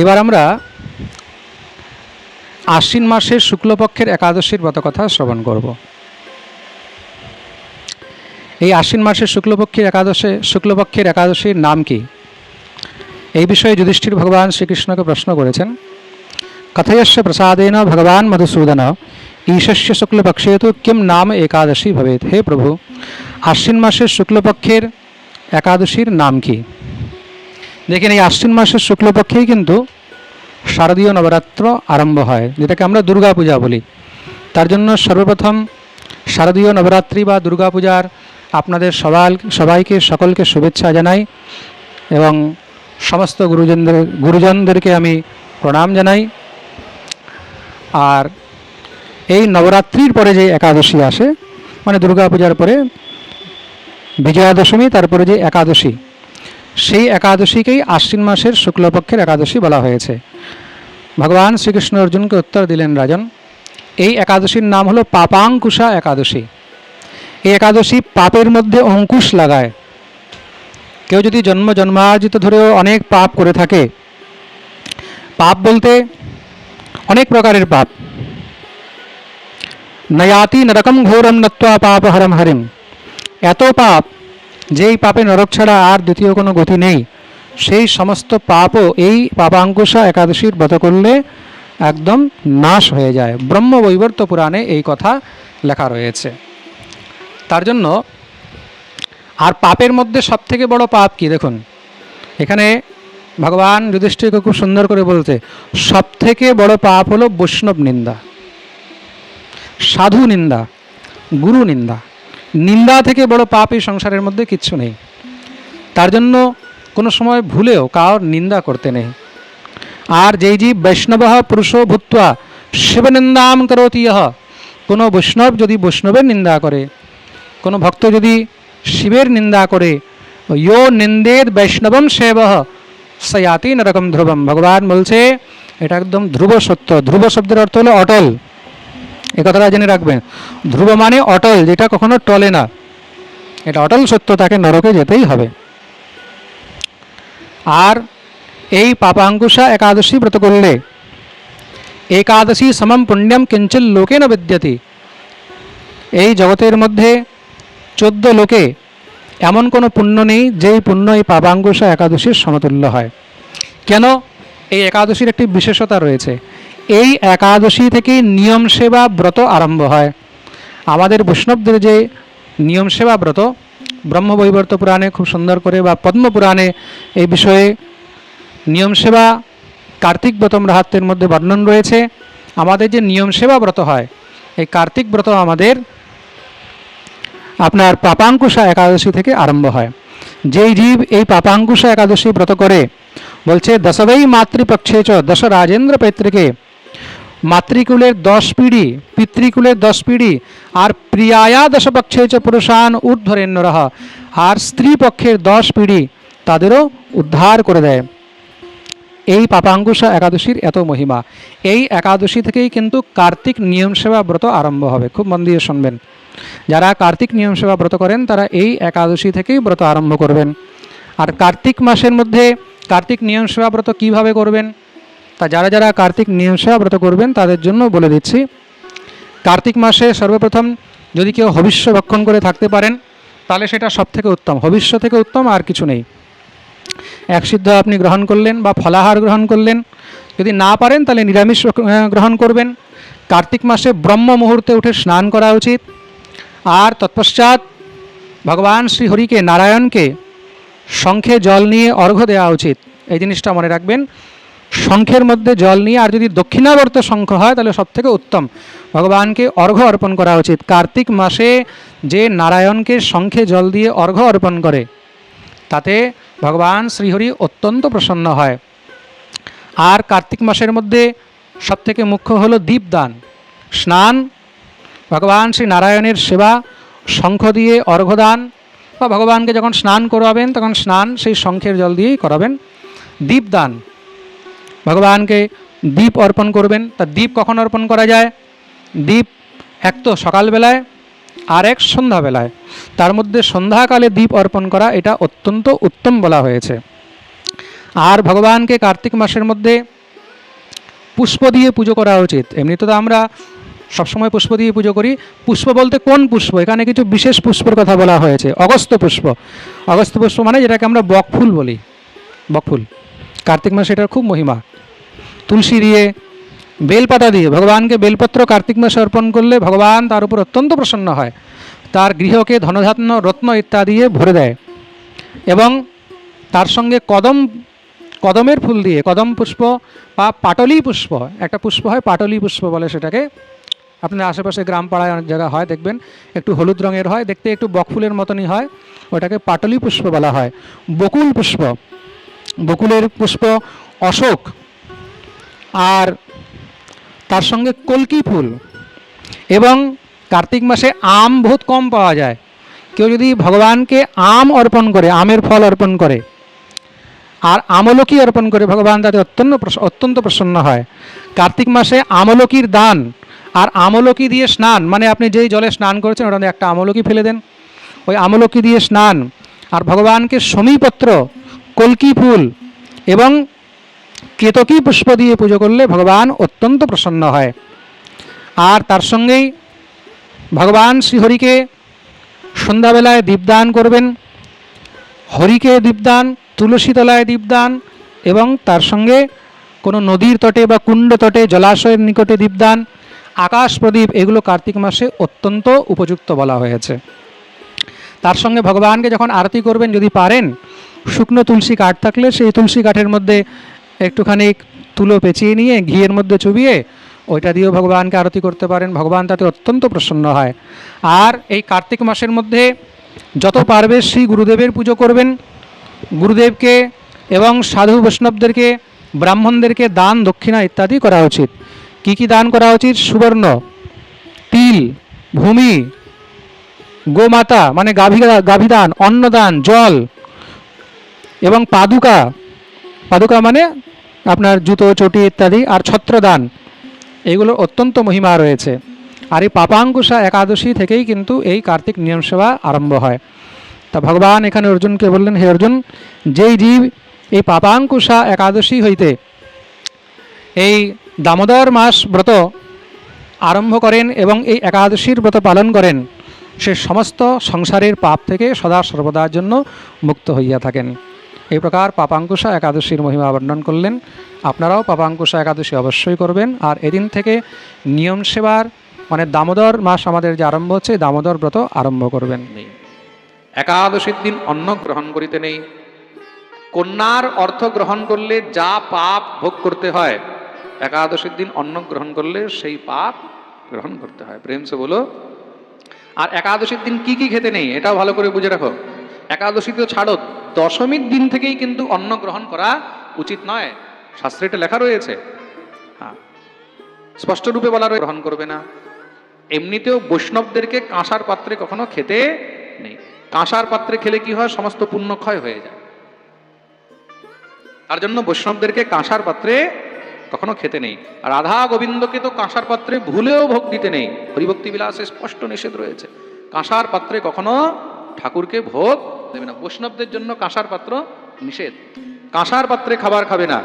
এবার আমরা আশ্বিন মাসের শুক্লপক্ষের একাদশীর ব্রতকথা শ্রবণ করব। এই আশ্বিন মাসের শুক্লপক্ষের একাদশে, শুক্লপক্ষের একাদশীর নাম কি? এই বিষয়ে যুধিষ্ঠির ভগবান শ্রীকৃষ্ণকে প্রশ্ন করেছেন। কথয়স্য প্রসাদেন ভগবান মধুসূদন, ঈশস্য শুক্লপক্ষে তো কিম নাম একাদশী ভবেত হে প্রভু, আশ্বিন মাসের শুক্লপক্ষের একাদশীর নাম কি? দেখেন, এই আশ্বিন মাসের শুক্লপক্ষেই কিন্তু শারদীয় নবরাত্র আরম্ভ হয়, যেটাকে আমরা দুর্গা পূজা বলি। তার জন্য সর্বপ্রথম শারদীয় নবরাত্রি বা দুর্গা পূজার আপনাদের সবাই সবাইকে, সকলকে শুভেচ্ছা জানাই এবং সমস্ত গুরুজনদের, গুরুজনদেরকে আমি প্রণাম জানাই। আর এই নবরাত্রির পরে যে একাদশী আসে মানে দুর্গা পূজার পরে বিজয়া দশমী তারপরে যে একাদশী সেই একাদশীকেই আশ্বিন মাসের শুক্লপক্ষের একাদশী বলা হয়েছে। ভগবান শ্রীকৃষ্ণ অর্জুনকে উত্তর দিলেন, রাজন, এই একাদশীর নাম হলো পাপাঙ্কুশা একাদশী। এই একাদশী পাপের মধ্যে অঙ্কুশ লাগায়। কেউ যদি জন্ম জন্মার্জিত ধরেও অনেক পাপ করে থাকে, পাপ বলতে অনেক প্রকারের পাপ। নয়াতি নরকম ঘোরম নত্বা পাপ হরম হরিম। এত পাপ যেই পাপে নরক ছাড়া আর দ্বিতীয় কোনো গতি নেই। সেই সমস্ত পাপও এই পাপাঙ্কুশা একাদশীর ব্রত করলে একদম নাশ হয়ে যায়। ব্রহ্ম বৈবর্ত পুরাণে এই কথা লেখা রয়েছে। তার জন্য আর পাপের মধ্যে সবথেকে বড় পাপ কি দেখুন? এখানে ভগবান যুধিষ্ঠিরকে খুব সুন্দর করে বলতে সবথেকে বড় পাপ হলো বৈষ্ণব নিন্দা, সাধু নিন্দা, গুরু নিন্দা। নিন্দা থেকে বড় পাপ এই সংসারের মধ্যে কিচ্ছু নেই। তার জন্য কোনো সময় ভুলেও কার নিন্দা করতে নেই। আর যেই জীব বৈষ্ণব পুরুষ ভূত্বা শিবনিন্দাম করতি ইহ। কোনো বৈষ্ণব যদি বৈষ্ণবের নিন্দা করে, কোনো ভক্ত যদি শিবের নিন্দা করে, ইয়ো নিন্দের বৈষ্ণবম সেব। সয়াতি নরকম ধ্রুবম। ভগবান বলছে, এটা একদম ধ্রুব সত্য। ধ্রুব শব্দের অর্থ হলো অটল। এ কথাটা জেনে রাখবেন। ধ্রুব মানে অটল, যেটা কখনো টলে না। এটা অটল সত্য, তাকে নরকে যেতেই হবে। আর এই পাপাঙ্কুশা একাদশী ব্রত করলে একাদশী সমম পুণ্যম কিঞ্চিল লোকে না বিদ্যতি। এই জগতের মধ্যে চোদ্দ লোকে এমন কোনো পুণ্য নেই, যেই পুণ্য এই পাপাঙ্কুশা একাদশীর সমতুল্য হয়। কেন? এই একাদশীর একটি বিশেষতা রয়েছে। এই একাদশী থেকে নিয়ম সেবা ব্রত আরম্ভ হয়। আমাদের বৈষ্ণবদের যে নিয়ম সেবা ব্রত ব্রহ্মবৈবর্ত পুরাণে খুব সুন্দর করে বা পদ্ম পুরাণে এই বিষয়ে নিয়ম সেবা, কার্তিক ব্রত রাহাত্মের মধ্যে বর্ণন রয়েছে। আমাদের যে নিয়ম সেবা ব্রত হয়, এই কার্তিক ব্রত আমাদের আপনার পাপাঙ্কুশা একাদশী থেকে আরম্ভ হয়। যেই জীব এই পাপাঙ্কুশা একাদশী ব্রত করে, বলছে দশবৈ মাতৃপক্ষে চ, দশ রাজেন্দ্র পৈতৃকে মাতৃকুলের দশ পিঢ়ি পিতৃকুলের দশ পিঢ়ি আর প্রিয়ায়া দশপক্ষে চ পুরুষান ঊর্ধ্বরেণ্যরহ, আর স্ত্রী পক্ষের দশ পিঢ়ি তাদেরও উদ্ধার করে দেয়। এই পাপাঙ্কুশা একাদশীর এত মহিমা। এই একাদশী থেকেই কিন্তু কার্তিক নিয়ম সেবা ব্রত আরম্ভ হবে। খুব মন দিয়ে শুনবেন। যারা কার্তিক নিয়ম সেবা ব্রত করেন, তারা এই একাদশী থেকেই ব্রত আরম্ভ করবেন। আর কার্তিক মাসের মধ্যে কার্তিক নিয়ম সেবা ব্রত কীভাবে করবেন? তা যারা যারা কার্তিক নিয়ম সেবা ব্রত করবেন, তাদের জন্য বলে দিচ্ছি, কার্তিক মাসে সর্বপ্রথম যদি কেউ হবিষ্য ভক্ষণ করে থাকতে পারেন, তাহলে সেটা সব থেকে উত্তম। হবিষ্য থেকে উত্তম আর কিছু নেই। এক সিদ্ধ আপনি গ্রহণ করলেন বা ফলাহার গ্রহণ করলেন, যদি না পারেন তাহলে নিরামিষ গ্রহণ করবেন। কার্তিক মাসে ব্রহ্ম মুহূর্তে উঠে স্নান করা উচিত। আর তৎপশ্চাৎ ভগবান শ্রীহরিকে, নারায়ণকে শঙ্খে জল নিয়ে অর্ঘ্য দেওয়া উচিত। এই জিনিসটা মনে রাখবেন। শঙ্খের মধ্যে জল নিয়ে, আর যদি দক্ষিণাবর্ত শঙ্খ হয়, তাহলে সব থেকে উত্তম। ভগবানকে অর্ঘ্য অর্পণ করা উচিত। কার্তিক মাসে যে নারায়ণকে শঙ্খে জল দিয়ে অর্ঘ্য অর্পণ করে, তাতে ভগবান শ্রীহরি অত্যন্ত প্রসন্ন হয়। আর কার্তিক মাসের মধ্যে সবথেকে মুখ্য হলো দীপদান। স্নান, ভগবান শ্রী নারায়ণের সেবা, শঙ্খ দিয়ে অর্ঘ্যদান, বা ভগবানকে যখন স্নান করাবেন, তখন স্নান সেই শঙ্খের জল দিয়েই করাবেন। দীপদান ভগবানকে দীপ অর্পণ করবেন। তা দীপ কখন অর্পণ করা যায়? দীপ এক তো সকালবেলায়, আর এক সন্ধ্যাবেলায়। তার মধ্যে সন্ধ্যাকালে দীপ অর্পণ করা এটা অত্যন্ত উত্তম বলা হয়েছে। আর ভগবানকে কার্তিক মাসের মধ্যে পুষ্প দিয়ে পুজো করা উচিত। এমনিতে তো আমরা সবসময় পুষ্প দিয়ে পুজো করি। পুষ্প বলতে কোন পুষ্প? এখানে কিছু বিশেষ পুষ্পের কথা বলা হয়েছে। অগস্ত পুষ্প। অগস্ত পুষ্প মানে যেটাকে আমরা বকফুল বলি। বকফুল। কার্তিক মাসে এটার খুব মহিমা। তুলসী দিয়ে বেলপাতা দিয়ে ভগবানকে বেলপত্র কার্তিক মাসে অর্পণ করলে ভগবান তার উপর অত্যন্ত প্রসন্ন হয়। তার গৃহকে ধনধান্য, রত্ন ইত্যাদি দিয়ে ভরে দেয় এবং তার সঙ্গে কদম, কদমের ফুল দিয়ে, কদম পুষ্প বা পাটলি পুষ্প, একটা পুষ্প হয় পাটলি পুষ্প বলে সেটাকে। আপনার আশেপাশে গ্রাম পাড়ায় অনেক জায়গা হয়, দেখবেন। একটু হলুদ রঙের হয়, দেখতে একটু বকফুলের মতনই হয়, ওটাকে পাটলি পুষ্প বলা হয়। বকুল পুষ্প, বকুলের পুষ্প অশোক আর তার সঙ্গে কলকি ফুল। এবং কার্তিক মাসে আম বহুত কম পাওয়া যায়। কেউ যদি ভগবানকে আম অর্পণ করে, আমের ফল অর্পণ করে, আর আমলকি অর্পণ করে, ভগবান তাতে অত্যন্ত অত্যন্ত প্রসন্ন হয়। কার্তিক মাসে আমলকির দান আর আমলকি দিয়ে স্নান মানে আপনি যেই জলে স্নান করেছেন ওটা একটা আমলকি ফেলে দেন। ওই আমলকি দিয়ে স্নান, আর ভগবানকে সমীপত্র কলকি ফুল, এবং কেতকী পুষ্প দিয়ে পুজো করলে ভগবান অত্যন্ত প্রসন্ন হয়। আর তার সঙ্গেই ভগবান শ্রীহরিকে সন্ধ্যাবেলায় দীপদান করবেন, হরিকে দীপদান তুলসী তলায় দীপদান এবং তার সঙ্গে কোনো নদীর তটে বা কুণ্ড তটে, জলাশয়ের নিকটে দীপদান, আকাশ প্রদীপ এগুলো কার্তিক মাসে অত্যন্ত উপযুক্ত বলা হয়েছে। তার সঙ্গে ভগবানকে যখন আরতি করবেন, যদি পারেন, শুকনো তুলসী কাঠ থাকলে সেই তুলসী কাঠের মধ্যে একটুখানি তুলো পেঁচিয়ে নিয়ে ঘিয়ের মধ্যে চুবিয়ে ওইটা দিয়েও ভগবানকে আরতি করতে পারেন। ভগবান তাতে অত্যন্ত প্রসন্ন হয়। আর এই কার্তিক মাসের মধ্যে যত পারবে শ্রী গুরুদেবের পুজো করবেন। গুরুদেবকে এবং সাধু বৈষ্ণবদেরকে, ব্রাহ্মণদেরকে দান, দক্ষিণা ইত্যাদি করা উচিত। কি কি দান করা উচিত? সুবর্ণ, তিল, ভূমি, গোমাতা মানে গাভী গাভীদান, অন্নদান, জল এবং পাদুকা। পাদুকা মানে আপনার জুতো, চটি ইত্যাদি আর ছত্রদান, এগুলো অত্যন্ত মহিমা রয়েছে। আর এই পাপাঙ্কুশা একাদশী থেকেই কিন্তু এই কার্তিক নিয়ম সেবা আরম্ভ হয়। তা ভগবান এখানে অর্জুনকে বললেন, হে অর্জুন, যেই জীব এই পাপাঙ্কুশা একাদশী হইতে এই দামোদর মাস ব্রত আরম্ভ করেন এবং এই একাদশীর ব্রত পালন করেন, সে সমস্ত সংসারের পাপ থেকে সদা সর্বদার জন্য মুক্ত হইয়া থাকেন। এই প্রকার পাপাঙ্কুশা একাদশীর মহিমা বর্ণন করলেন। আপনারাও পাপাঙ্কুশা একাদশী অবশ্যই করবেন। আর এদিন থেকে নিয়ম সেবার মানে দামোদর মাস আমাদের যে আরম্ভ হচ্ছে, দামোদর ব্রত আরম্ভ করবেন। একাদশীর দিন অন্ন গ্রহণ করিতে নেই। কন্যার অর্থ গ্রহণ করলে যা পাপ ভোগ করতে হয়, একাদশীর দিন অন্ন গ্রহণ করলে সেই পাপ গ্রহণ করতে হয়। প্রেম সে বলো। আর একাদশীর দিন কি কি খেতে নেই, এটাও ভালো করে বুঝে রাখো। একাদশী তো ছাড়ো, দশমীর দিন থেকেই কিন্তু অন্ন গ্রহণ করা উচিত নয়। শাস্ত্রে এটা লেখা রয়েছে। হ্যাঁ স্পষ্ট রূপে বলা রয়ে গ্রহণ করবে না। এমনিতেও বৈষ্ণবদেরকে কাঁসার পাত্রে কখনো খেতে নেই। কাঁসার পাত্রে খেলে কি হয়? সমস্ত পুণ্য ক্ষয় হয়ে যায়। তার জন্য বৈষ্ণবদেরকে কাঁসার পাত্রে কখনো খেতে নেই। রাধা গোবিন্দকে তো কাঁসার পাত্রে ভুলেও ভোগ দিতে নেই। হরিভক্তি বিলাসে স্পষ্ট নিষেধ রয়েছে। কাঁসার পাত্রে কখনো ঠাকুরকে ভোগ দেবে না। বৈষ্ণবদের জন্য কাঁসার পাত্র নিষেধ। কাঁসার পাত্রে খাবার খাবে না।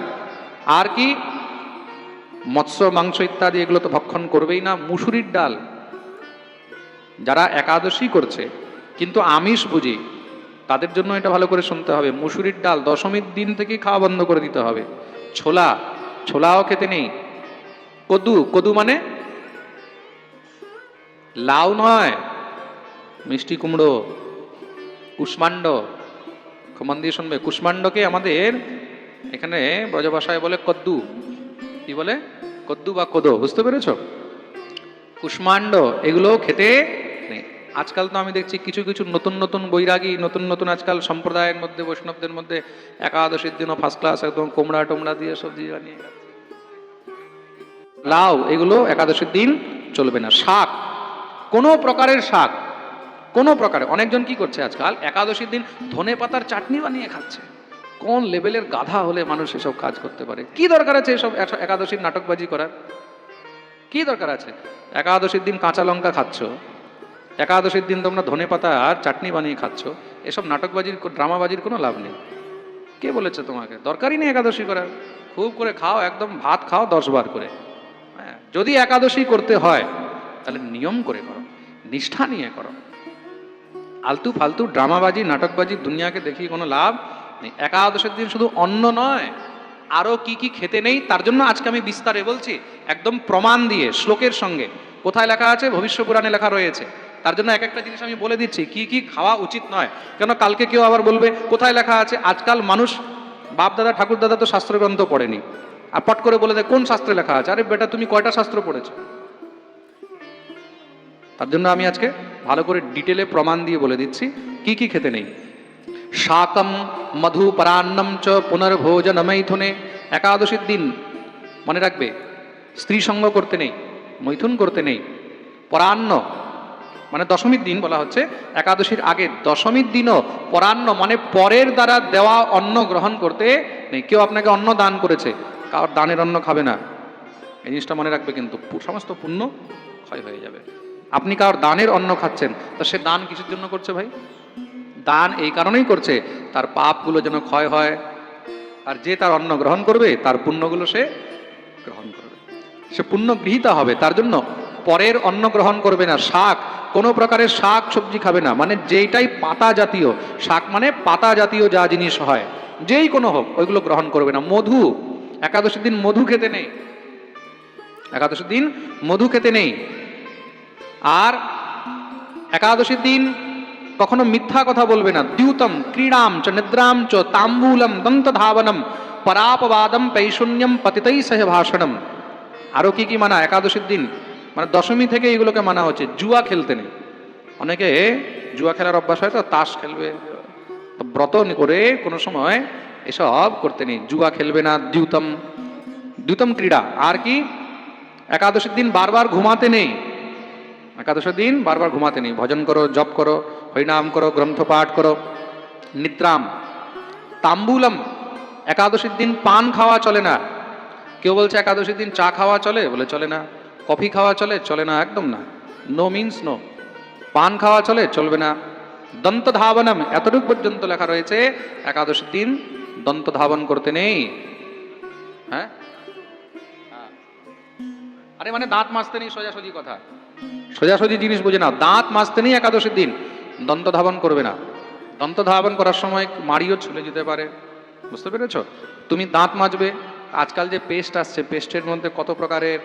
আর কি? মৎস্য, মাংস ইত্যাদি এগুলো তো ভক্ষণ করবেই না। মুসুরির ডাল যারা একাদশী করছে, কিন্তু আমিষ বুঝি, তাদের জন্য এটা ভালো করে শুনতে হবে। মুসুরির ডাল দশমীর দিন থেকে খাওয়া বন্ধ করে দিতে হবে। ছোলা, ছোলাও খেতে নেই। কদু কদু মানে? লাউ নয়। মিষ্টি কুমড়ো। কুষ্মাণ্ড। মন দিয়ে শুনবে। কুষ্মাণ্ডকে আমাদের এখানে ব্রজভাষায় বলে কদ্দু। কি বলে? কদ্দু বা কোদো। বুঝতে পেরেছ? কুষ্মাণ্ড, এগুলো খেতে নেই। আজকাল তো আমি দেখছি কিছু কিছু নতুন নতুন বৈরাগী, নতুন নতুন আজকাল সম্প্রদায়ের মধ্যে, বৈষ্ণবদের মধ্যে একাদশীর দিনও ফার্স্ট ক্লাস একদম কোমড়া টোমড়া দিয়ে সবজি বানিয়ে লাউ, এগুলো একাদশীর দিন চলবে না। শাক, কোনো প্রকারের শাক কোনো প্রকারে। অনেকজন কি করছে আজকাল? একাদশীর দিন ধনে পাতার চাটনি বানিয়ে খাচ্ছে। কোন লেভেলের গাধা হলে মানুষ এসব কাজ করতে পারে? কি দরকার আছে এসব একাদশীর নাটকবাজি করার? কি দরকার আছে? একাদশীর দিন কাঁচা লঙ্কা খাচ্ছ। একাদশীর দিন তোমরা ধনে পাতা আর চাটনি বানিয়ে খাচ্ছ। এসব নাটকবাজির ড্রামাবাজির কোনো লাভ নেই। কে বলেছে তোমাকে? দরকারই নেই একাদশী করার। খুব করে খাও, একদম ভাত খাও দশ বার করে। হ্যাঁ যদি একাদশী করতে হয়, তাহলে নিয়ম করে করো। নিষ্ঠা নিয়ে করো। আলতু ফালতু ড্রামাবাজি, নাটকবাজি, দুনিয়াকে দেখিয়ে কোনো লাভ নেই। একাদশের দিন শুধু অন্ন নয়, আরও কি কি খেতে নেই, তার জন্য আজকে আমি বিস্তারে বলছি। একদম প্রমাণ দিয়ে, শ্লোকের সঙ্গে। কোথায় লেখা আছে? ভবিষ্য পুরাণে লেখা রয়েছে। তার জন্য এক একটা জিনিস আমি বলে দিচ্ছি, কি কি খাওয়া উচিত নয়। কেন কালকে কেউ আবার বলবে, কোথায় লেখা আছে? আজকাল মানুষ বাপ দাদা ঠাকুর দাদা তো শাস্ত্রগ্রন্থ পড়েনি। আর পট করে বলে দেয়, কোন শাস্ত্রে লেখা আছে? আরে বেটা, তুমি কয়টা শাস্ত্র পড়েছো? তার জন্য আমি আজকে ভালো করে ডিটেলে প্রমাণ দিয়ে বলে দিচ্ছি, কি কি খেতে নেই। শাকম মধু পরান্নম চ পুনর্ভোজন মৈথুনে একাদশীর দিন মনে রাখবে, স্ত্রী সঙ্গ করতে নেই, মৈথুন করতে নেই। পরান্ন মানে দশমীর দিন বলা হচ্ছে, একাদশীর আগে দশমীর দিনও পরান্ন মানে পরের দ্বারা দেওয়া অন্ন গ্রহণ করতে নেই। কেউ আপনাকে অন্ন দান করেছে কারোর দানের অন্ন খাবে না। এই জিনিসটা মনে রাখবে কিন্তু সমস্ত পুণ্য ক্ষয় হয়ে যাবে। আপনি কার দানের অন্ন খাচ্ছেন? তো সে দান কিসের জন্য করছে ভাই? দান এই কারণেই করছে, তার পাপগুলো যেন ক্ষয় হয়। আর যে তার অন্ন গ্রহণ করবে, তার পুণ্যগুলো সে গ্রহণ করবে। সে পুণ্য গৃহীতা হবে, তার জন্য পরের অন্ন গ্রহণ করবে না। শাক, কোনো প্রকারের শাক সবজি খাবে না। মানে যেইটাই পাতা জাতীয়, শাক মানে পাতা জাতীয় যা জিনিস হয়, যেই কোনো হোক, ওইগুলো গ্রহণ করবে না। মধু, একাদশীর দিন মধু খেতে নেই। একাদশীর দিন মধু খেতে নেই। আর একাদশীর দিন কখনো মিথ্যা কথা বলবে না। দ্যুতম, ক্রীড়াম চ, নিদ্রাম চ, তাম্বুলম, দন্তধাবনম, পরাপবাদম, পৈশূন্যম পতিতই সহ ভাষণম। আরও কি কি মানা একাদশীর দিন? মানে দশমী থেকে এগুলোকে মানা হচ্ছে, জুয়া খেলতে নেই। অনেকে জুয়া খেলার অভ্যাস হয় তো, তাস খেলবে। ব্রত করে কোনো সময় এসব করতে নেই, জুয়া খেলবে না, দ্যুতম। দ্যুতম ক্রীড়া। আর কি? একাদশীর দিন বারবার ঘুমাতে নেই। একাদশের দিন বারবার ঘুমাতে নেই। ভজন করো, জপ করো, হরিনাম করো গ্রন্থ পাঠ করো। নিদ্রাম, তাম্বুলম, একাদশীর দিন পান খাওয়া চলে না। কেউ বলছে একাদশীর দিন চা খাওয়া চলে? বলে চলে না। কফি খাওয়া চলে? চলে না, একদম না। নো মিন্স নো পান খাওয়া চলে? চলবে না। দন্ত ধাবনম এতটুকু পর্যন্ত লেখা রয়েছে, একাদশীর দিন দন্ত ধাবন করতে নেই। হ্যাঁ হ্যাঁ। আরে মানে দাঁত মাজতে নেই, সোজাসুজি কথা। সোজাসুজি জিনিস বুঝে না দাঁত মাজতে নেই একাদশীর দিন। দন্ত ধাবন করবে না। দন্ত ধাবন করার সময় মাড়িও ছুলে যেতে পারে। বুঝতে পেরেছ? তুমি দাঁত মাজবে। আজকাল যে পেস্ট আসছে, পেস্টের মধ্যে কত প্রকারের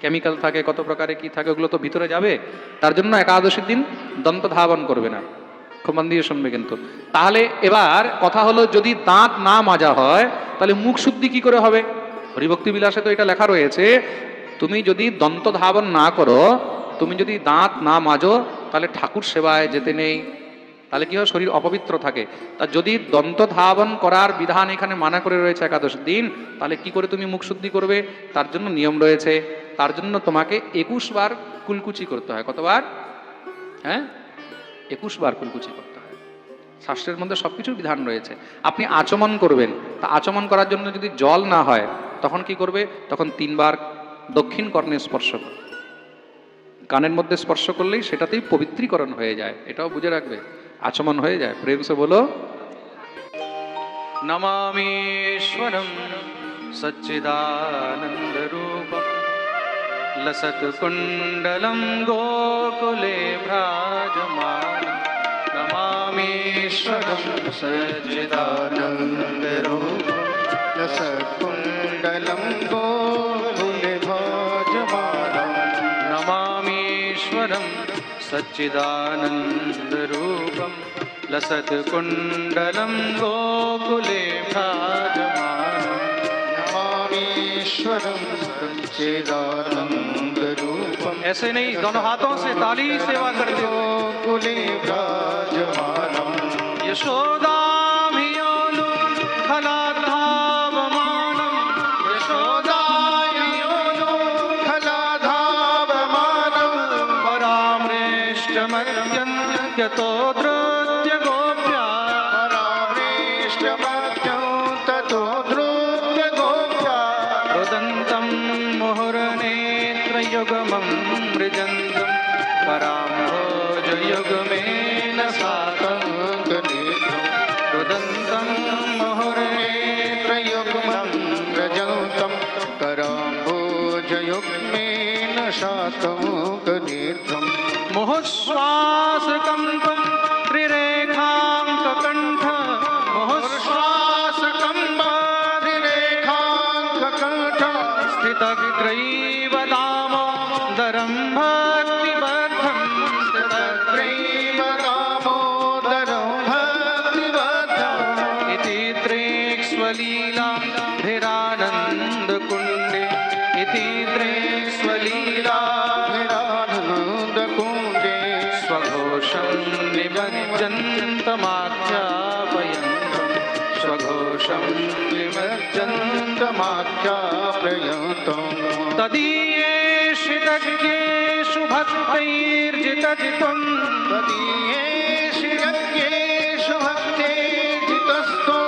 কেমিক্যাল থাকে, কত প্রকারের কি থাকে, ওগুলো তো ভিতরে যাবে। তার জন্য একাদশীর দিন দন্ত ধাবন করবে না। খুব মন দিয়ে শুনবে কিন্তু। তাহলে এবার কথা হলো, যদি দাঁত না মাজা হয়, তাহলে মুখ শুদ্ধি কি করে হবে? হরিভক্তি বিলাসে তো এটা লেখা রয়েছে তুমি যদি দন্ত ধাবন না করো, তুমি যদি দাঁত না মাজো, তাহলে ঠাকুর সেবায় যেতে নেই। তাহলে কি হয়? শরীর অপবিত্র থাকে। তা যদি দন্ত ধাবন করার বিধান এখানে মানা করে রয়েছে একাদশ দিন, তাহলে কি করে তুমি মুখ শুদ্ধি করবে? তার জন্য নিয়ম রয়েছে। তার জন্য তোমাকে একুশ বার কুলকুচি করতে হয়। কতবার? হ্যাঁ? একুশ বার কুলকুচি করতে হয়। শাস্ত্রের মধ্যে সব কিছুর বিধান রয়েছে। আপনি আচমন করবেন। তা আচমন করার জন্য যদি জল না হয়, তখন কি করবে? তখন তিনবার দক্ষিণ কর্ণে স্পর্শ কানের মধ্যে স্পর্শ করলেই সেটাতেই পবিত্রীকরণ হয়ে যায়, এটাও বুঝে রাখবে, আচমন হয়ে যায়। প্রেম সে বলো নমামেশ্বরম সচ্চিদানন্দ রূপ লসত কুণ্ডলম গোকুলে ভ্রাজমান নমামেশ্বরম সচ্চিদানন্দ রূপ লসত কুণ্ডলম গোকুলে नमामीश्वरं सच्चिदानन्दरूपं लसत्कुण्डलं गोकुले भ्राजमानम् नमामीश्वरं ऐसे नहीं दोनों हाथों से ताली सेवा करते हो। गोकुले विराजमानं यशोदाभियोनु खलाधावमानं यतो दृत्य गोप्या। परामृष्टमत्यं ततो दृत्य गोप्या रुदन्तं मुहुर्नेत्रयुगमं मृजन्तं। परामोजयुगमेन सातं श्वासकम्प भक्तैर्जितजितम् प्रेम यज्ञेषु भक्तेर्जितस्त्वं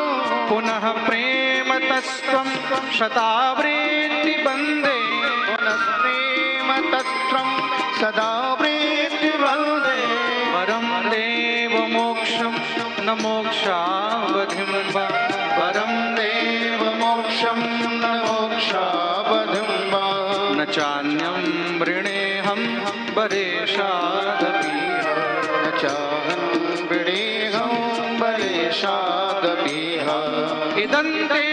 पुनः प्रेमतस्त्वं शतावृत्ति वंदे पुनः प्रेमतस्त्वं सदा वृत्ति वंदे। परं देवमोक्षं न मोक्षावधिं बरे शाद पीह न चाहं बिड़े हूं बरे शाद पीह इदंते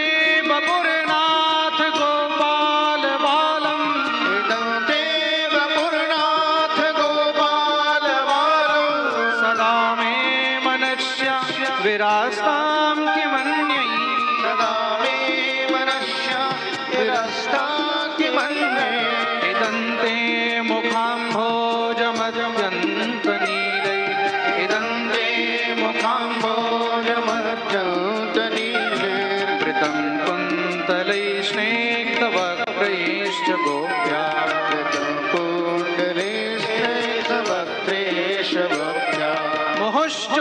मोहश्चलभ्या मोहश्च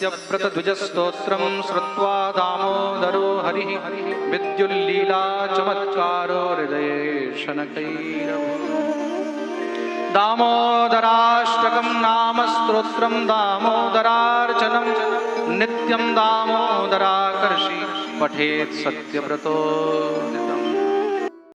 तस्य व्रतद्विजस्तोत्रम् श्रुत्वा दामोदरो हरिः। विद्युल्लीला चमत्कारो हृदय शनकैरव दामोदराष्टकं नाम स्तोत्रं दामोदरार्चनं। नित्यं दामोदराकर्षि पठेत् सत्यव्रतो।